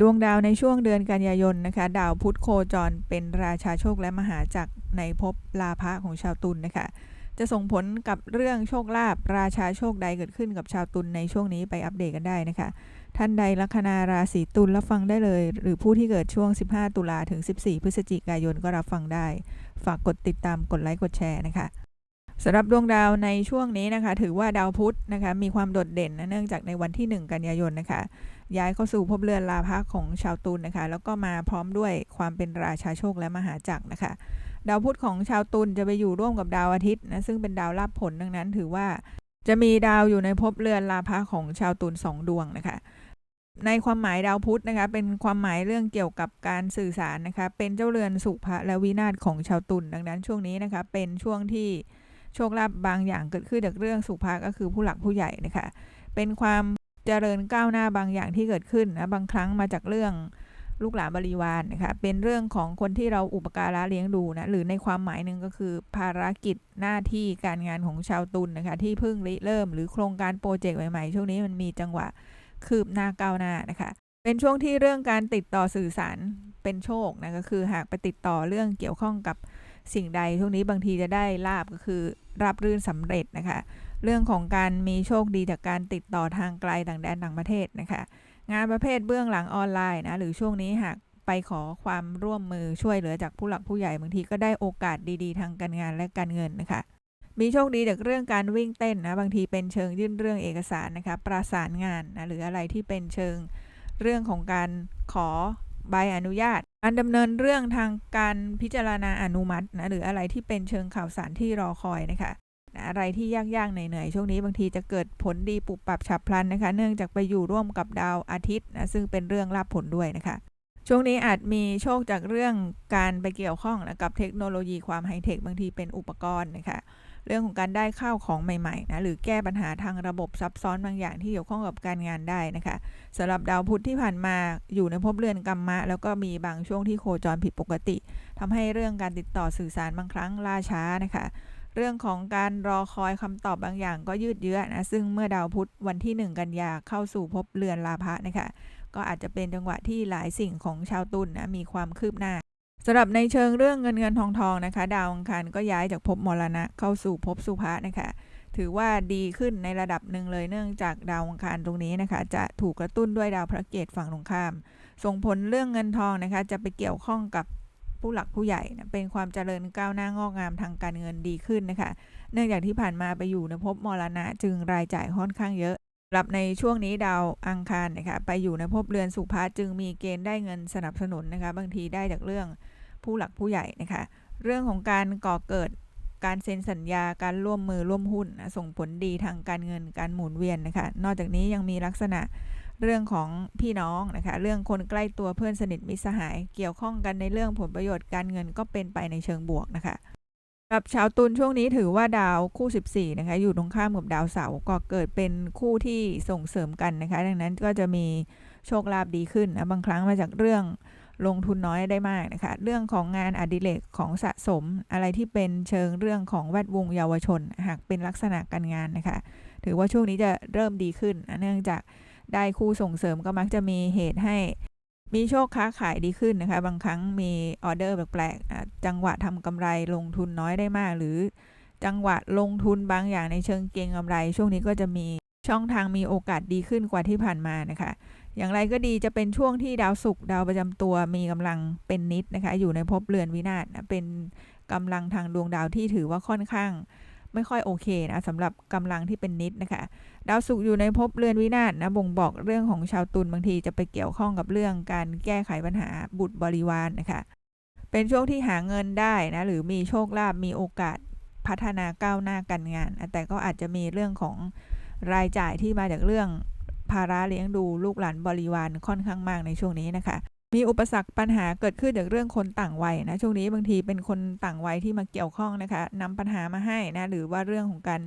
ดวงดาวในช่วงเดือนกันยายนนะคะ ดาวพุธโคจรเป็นราชาโชคและมหาจักรในภพลาภะของชาวตุลนะคะ จะส่งผลกับเรื่องโชคลาภราชาโชคใดเกิดขึ้นกับชาวตุลในช่วงนี้ไปอัปเดตกันได้นะคะ ท่านใดลัคนาราศีตุลรับฟังได้เลย หรือผู้ที่เกิดช่วง 15 ตุลาถึง 14 พฤศจิกายนก็รับฟังได้ ฝากกดติดตามกดไลค์กดแชร์นะคะสำหรับดวงดาวในช่วงนี้นะคะ ถือว่าดาวพุธนะคะมีความโดดเด่นนะเนื่องจากในวันที่ 1 กันยายนนะคะ ย้ายเข้าสู่ภพเรือนลาภะของชาวตุลนะคะ แล้วก็มาพร้อมด้วยความเป็นราชาโชคและมหาจักรนะคะ ดาวพุธของชาวตุลจะไปอยู่ร่วมกับดาวอาทิตย์นะซึ่งเป็นดาวรับผลดังนั้น ถือว่าจะมีดาวอยู่ในภพเรือนลาภะของชาวตุลสองดวงนะคะในความหมายดาวพุธนะคะเป็นความหมายเรื่องเกี่ยวกับการสื่อสารนะคะเป็นเจ้าเรือนสุภะและวินาศของชาวตุลดังนั้นช่วงนี้นะคะเป็นช่วงที่โชคลาภบางอย่างเกิดขึ้นจากเรื่องสุภะก็คือผู้หลักผู้ใหญ่นะคะเป็นความ เจริญก้าวหน้าบางอย่างที่เกิดขึ้นนะบางครั้งมาจากเรื่องลูกหลานบริวารนะคะเป็นเรื่องของคนที่เราอุปการะเลี้ยงดูนะหรือในความหมายหนึ่งก็คือภารกิจหน้าที่การงานของชาวตุลนนะคะที่เพิ่งริเริ่มหรือโครงการโปรเจกต์ใหม่ๆ ช่วงนี้มันมีจังหวะคืบหน้าก้าวหน้านะคะเป็นช่วงที่เรื่องการติดต่อสื่อสารเป็นโชคนะก็คือหากไปติดต่อเรื่องเกี่ยวข้องกับสิ่งใดช่วงนี้บางทีจะได้ลาบก็คือรับรื่นสำเร็จนะคะ เรื่องของการมีโชคดีจากการติดต่อทางไกลต่างแดนต่างประเทศนะคะ งานประเภทเบื้องหลังออนไลน์นะหรือช่วงนี้หากไปขอความร่วมมือช่วยเหลือจากผู้หลักผู้ใหญ่บางทีก็ได้โอกาสดีๆ ทางการงานและการเงินนะคะมีโชคดีจากเรื่องการวิ่งเต้นนะบางทีเป็นเชิงยื่นเรื่องเอกสารนะคะประสานงานนะหรืออะไรที่เป็นเชิงเรื่องของการขอใบอนุญาตการดำเนินเรื่องทางการพิจารณาอนุมัตินะหรืออะไรที่เป็นเชิงข่าวสารที่รอคอยนะคะ อะไรที่ยากๆเหนื่อยๆช่วงนี้บางทีจะเกิดผลดีปุบปรับฉับพลันนะคะ เนื่องจากไปอยู่ร่วมกับดาวอาทิตย์นะซึ่งเป็นเรื่องรับผลด้วยนะคะช่วงนี้อาจมีโชคจากเรื่องการไปเกี่ยวข้องนะกับเทคโนโลยีความไฮเทคบางทีเป็นอุปกรณ์นะคะเรื่องของการได้ข้าวของใหม่ๆนะหรือแก้ปัญหาทางระบบซับซ้อนบางอย่างที่เกี่ยวข้องกับการงานได้นะคะสำหรับดาวพุธที่ผ่านมาอยู่ในภพเรือนกรรมะ แล้วก็มีบางช่วงที่โคจรผิดปกติทำให้เรื่องการติดต่อสื่อสารบางครั้งล่าช้านะคะ เรื่องของการรอคอยคำตอบบางอย่างก็ยืดเยื้อนะ ซึ่งเมื่อดาวพุธวันที่ 1 กันยาเข้าสู่ภพเรือนลาภะนะคะก็อาจจะเป็นจังหวะที่หลายสิ่งของชาวตุลนนะมีความคืบหน้าสำหรับในเชิงเรื่องเงินเงินทองทองนะคะ ดาวอังคารก็ย้ายจากภพมรณะเข้าสู่ภพสุภะนะคะถือว่าดีขึ้นในระดับหนึ่งเลยเนื่องจากดาวอังคารตรงนี้นะคะ จะถูกกระตุ้นด้วยดาวพระเกตฝั่งตรงข้าม ส่งผลเรื่องเงินทองนะคะ จะไปเกี่ยวข้องกับ ผู้หลักผู้ใหญ่เป็นความเจริญก้าวหน้างอกงามทางการเงินดีขึ้นนะคะ เนื่องจากที่ผ่านมาไปอยู่ในภพมรณะจึงรายจ่ายค่อนข้างเยอะหรับในช่วงนี้ดาวอังคารนะคะไปอยู่ในภพเรือนสุภาจึงมีเกณฑ์ได้เงินสนับสนุนนะคะบางทีได้จากเรื่องผู้หลักผู้ใหญ่นะคะเรื่องของการก่อเกิดการเซ็นสัญญาการร่วมมือร่วมหุ้นนะส่งผลดีทางการเงินการหมุนเวียนนะคะนอกจากนี้ยังมีลักษณะ เรื่องของพี่น้องนะคะ เรื่องคนใกล้ตัวเพื่อนสนิทมิสหาย เกี่ยวข้องกันในเรื่องผลประโยชน์การเงินก็เป็นไปในเชิงบวกนะคะกับชาวตุลช่วงนี้ถือว่าดาวคู่ 14 นะคะ อยู่ตรงข้ามกับดาวเสาร์ก็เกิดเป็นคู่ที่ส่งเสริมกันนะคะ ดังนั้นก็จะมีโชคลาภดีขึ้นนะบางครั้งมาจากเรื่องลงทุนน้อยได้มากนะคะ เรื่องของงานอดิเรกของสะสมอะไรที่เป็นเชิงเรื่องของแวดวงเยาวชน หากเป็นลักษณะการงานนะคะ ถือว่าช่วงนี้จะเริ่มดีขึ้น เนื่องจาก ได้คู่ส่งเสริมก็มักจะมีเหตุให้มีโชคค้าขายดีขึ้นนะคะ บางครั้งมีออเดอร์แปลกๆจังหวะทำกำไรลงทุนน้อยได้มาก หรือจังหวะลงทุนบางอย่างในเชิงเก็งกำไร ช่วงนี้ก็จะมีช่องทางมีโอกาสดีขึ้นกว่าที่ผ่านมานะคะ อย่างไรก็ดีจะเป็นช่วงที่ดาวศุกร์ดาวประจำตัวมีกำลังเป็นนิดนะคะ อยู่ในภพเรือนวินาศเป็นกำลังทางดวงดาวที่ถือว่าค่อนข้าง ไม่ค่อยโอเคนะสำหรับกำลังที่เป็นนิดนะคะ ดาวศุกร์อยู่ในภพเรือนวินาศนะบ่งบอกเรื่องของชาวตุลบางทีจะไปเกี่ยวข้องกับเรื่องการแก้ไขปัญหาบุตรบริวารนนะคะ เป็นช่วงที่หาเงินได้นะหรือมีโชคลาภมีโอกาสพัฒนาก้าวหน้าการงาน แต่ก็อาจจะมีเรื่องของรายจ่ายที่มาจากเรื่องภาระเลี้ยงดูลูกหลานบริวารค่อนข้างมากในช่วงนี้นะคะ มีอุปสรรคปัญหาเกิดขึ้นจากเรื่องคนต่างวัยนะช่วงนี้บางทีเป็นคนต่างวัยที่มาเกี่ยวข้องนะคะนำปัญหามาให้นะหรือว่าเรื่องของการ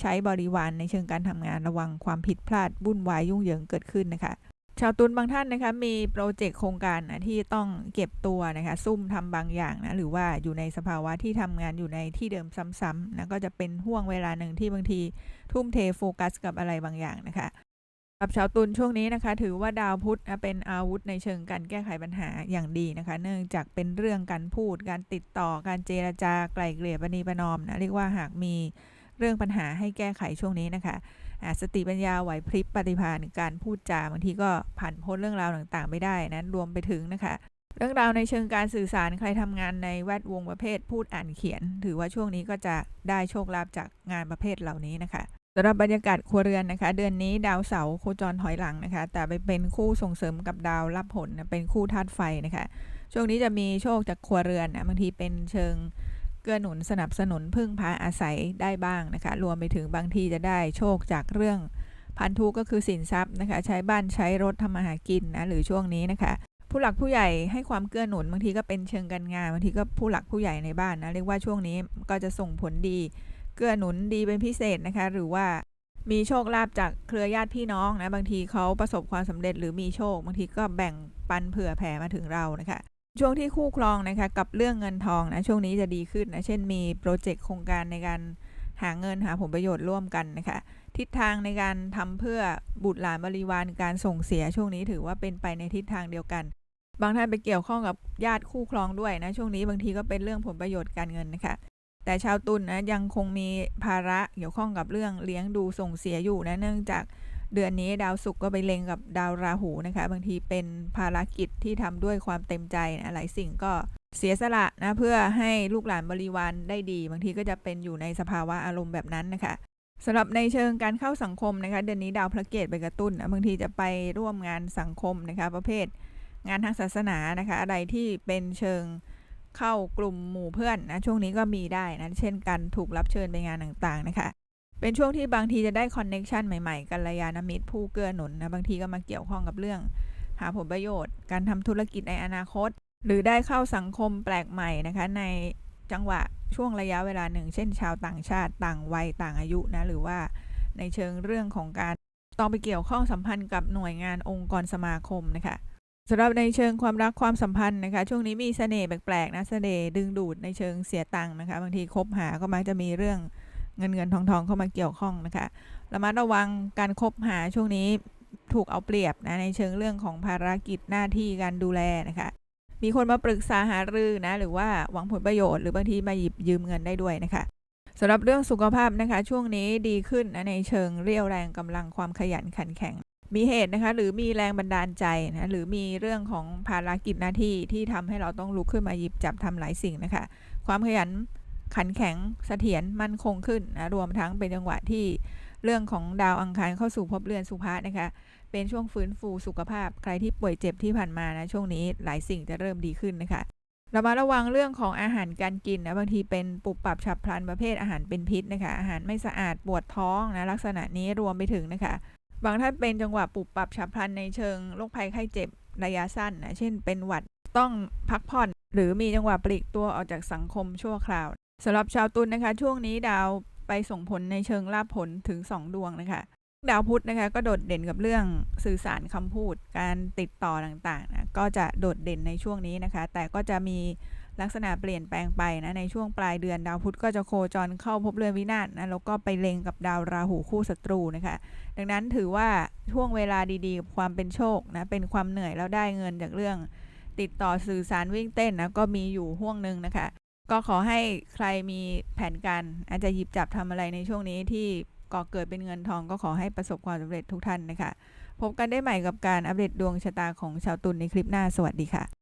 ใช้บริวารในเชิงการทำงานระวังความผิดพลาดวุ่นวายยุ่งเหยิงเกิดขึ้นนะคะชาวตุลบางท่านนะคะมีโปรเจกต์โครงการนะที่ต้องเก็บตัวนะคะซุ่มทำบางอย่างนะหรือว่าอยู่ในสภาวะที่ทำงานอยู่ในที่เดิมซ้ำๆนะก็จะเป็นห่วงเวลาหนึ่งที่บางทีทุ่มเทโฟกัสกับอะไรบางอย่างนะคะ กับชาวตุลช่วงนี้นะคะ ถือว่าดาวพุธเป็นอาวุธในเชิงการแก้ไขปัญหาอย่างดีนะคะ เนื่องจากเป็นเรื่องการพูด การติดต่อการเจรจาไกล่เกลี่ยปณีประนอมนะเรียกว่าหากมีเรื่องปัญหาให้แก้ไขช่วงนี้นะคะอ่าสติปัญญาไหวพริบปฏิภาณการพูดจาบางทีก็ผ่านพ้นเรื่องราวต่างๆ ไม่ได้นะรวมไปถึงนะคะเรื่องราวในเชิงการสื่อสารใครทำงานในแวดวงประเภทพูดอ่านเขียน ถือว่าช่วงนี้ก็จะได้โชคลาภจากงานประเภทเหล่านี้นะคะ สำหรับบรรยากาศครัวเรือนนะคะ เดือนนี้ดาวเสาร์โคจรถอยหลังนะคะ แต่ไปเป็นคู่ส่งเสริมกับดาวรับผลเป็นคู่ธาตุไฟนะคะ ช่วงนี้จะมีโชคจากครัวเรือนนะบางทีเป็นเชิงเกื้อหนุนสนับสนุนพึ่งพาอาศัยได้บ้างนะคะ รวมไปถึงบางทีจะได้โชคจากเรื่องพันธุก็คือสินทรัพย์นะคะ ใช้บ้านใช้รถทำมาหากินนะหรือช่วงนี้นะคะ ผู้หลักผู้ใหญ่ให้ความเกื้อหนุนบางทีก็เป็นเชิงการงานบางทีก็ผู้หลักผู้ใหญ่ในบ้านนะเรียกว่าช่วงนี้ก็จะส่งผลดี เกื้อหนุนดีเป็นพิเศษนะคะ หรือว่ามีโชคลาภจากเครือญาติพี่น้องนะ บางทีเขาประสบความสำเร็จหรือมีโชค บางทีก็แบ่งปันเผื่อแผ่มาถึงเรานะคะ ช่วงที่คู่ครองนะคะกับเรื่องเงินทองนะช่วงนี้จะดีขึ้นนะเช่นมีโปรเจกต์โครงการในการหาเงินหาผลประโยชน์ร่วมกันนะคะ ทิศทางในการทำเพื่อบุตรหลานบริวารการส่งเสียช่วงนี้ถือว่าเป็นไปในทิศทางเดียวกัน บางท่านไปเกี่ยวข้องกับญาติคู่ครองด้วยนะช่วงนี้บางทีก็เป็นเรื่องผลประโยชน์การเงินนะคะ แต่ชาวตุลนนะยังคงมีภาระเกี่ยวข้องกับเรื่องเลี้ยงดูส่งเสียอยู่นะเนื่องจากเดือนนี้ดาวศุกร์ก็ไปเล็งกับดาวราหูนะคะ บางทีเป็นภารกิจที่ทำด้วยความเต็มใจนะหลายสิ่งก็เสียสละนะเพื่อให้ลูกหลานบริวารได้ดี บางทีก็จะเป็นอยู่ในสภาวะอารมณ์แบบนั้นนะคะสำหรับในเชิงการเข้าสังคมนะคะ เดือนนี้ดาวพระเกตไปกระตุ้นนะบางทีจะไปร่วมงานสังคมนะคะ ประเภท งานทางศาสนานะคะ อะไรที่เป็นเชิง เข้ากลุ่มหมู่เพื่อนนะช่วงนี้ก็มีได้นะเช่นกันถูกรับเชิญไปงานต่างๆนะคะเป็นช่วงที่บางทีจะได้คอนเน็ชันใหม่ๆกัลยาณมิตรผู้เกื้อหนุนนะบางทีก็มาเกี่ยวข้องกับเรื่อง หาผลประโยชน์ การทำธุรกิจในอนาคต หรือได้เข้าสังคมแปลกใหม่นะคะ ในจังหวะช่วงระยะเวลาหนึ่ง เช่น ชาวต่างชาติต่างวัยต่างอายุนะหรือว่าในเชิงเรื่องของการต้องไปเกี่ยวข้องสัมพันธ์กับหน่วยงานองค์กรสมาคมนะคะ สำหรับในเชิงความรักความสัมพันธ์นะคะ ช่วงนี้มีเสน่ห์แปลกๆนะเสน่ห์ดึงดูดในเชิงเสียตังค์นะคะ บางทีคบหาก็มักจะมีเรื่องเงินเงินทองทองเข้ามาเกี่ยวข้องนะคะระมัดระวังการคบหาช่วงนี้ถูกเอาเปรียบนะในเชิงเรื่องของภารกิจหน้าที่การดูแลนะคะ มีคนมาปรึกษาหารือนะหรือว่าหวังผลประโยชน์หรือบางทีมาหยิบยืมเงินได้ด้วยนะคะสำหรับเรื่องสุขภาพนะคะ ช่วงนี้ดีขึ้นนะในเชิงเรียวแรงกำลังความขยันขันแข็ง มีเหตุนะคะหรือมีแรงบันดาลใจนะหรือมีเรื่องของภารกิจหน้าที่ที่ทำให้เราต้องลุกขึ้นมาหยิบจับทำหลายสิ่งนะคะ ความขยันขันแข็งเสถียรมั่นคงขึ้นนะรวมทั้งเป็นจังหวะที่เรื่องของดาวอังคารเข้าสู่ภพเรือนสุภาษนะคะ เป็นช่วงฟื้นฟูสุขภาพ ใครที่ป่วยเจ็บที่ผ่านมานะช่วงนี้หลายสิ่งจะเริ่มดีขึ้นนะคะเรามาระวังเรื่องของอาหารการกินนะบางทีเป็นปุบปรับฉับพลันประเภทอาหารเป็นพิษนะคะ อาหารไม่สะอาดปวดท้องนะลักษณะนี้รวมไปถึงนะคะ บางท่านเป็นจังหวะปุบปรับฉับพลันในเชิงโรคภัยไข้เจ็บระยะสั้นนะเช่น เป็นหวัดต้องพักผ่อน หรือมีจังหวะปลีกตัวออกจากสังคมชั่วคราวสำหรับชาวตุลนะคะ ช่วงนี้ดาวไปส่งผลในเชิงลาภผลถึง 2 ดวงนะคะดาวพุธนะคะก็โดดเด่นกับเรื่องสื่อสารคำพูด การติดต่อต่างๆนะก็จะโดดเด่นในช่วงนี้นะคะ แต่ก็จะมี ลักษณะเปลี่ยนแปลงไปนะในช่วงปลายเดือนดาวพุธก็จะโคจรเข้าพบเรือนวินาศนะแล้วก็ไปเล็งกับดาวราหูคู่ศัตรูนะคะดังนั้นถือว่าช่วงเวลาดีๆ ความเป็นโชคนะเป็นความเหนื่อยแล้วได้เงินจากเรื่อง ติดต่อสื่อสารวิ่งเต้นนะก็มีอยู่ห่วงหนึ่งนะคะ ก็ขอให้ใครมีแผนการอาจจะหยิบจับทำอะไรในช่วงนี้ที่ก่อเกิดเป็นเงินทองก็ขอให้ประสบความสำเร็จทุกท่านนะคะพบกันได้ใหม่กับการอัปเดตดวงชะตาของชาวตุลในคลิปหน้าสวัสดีค่ะ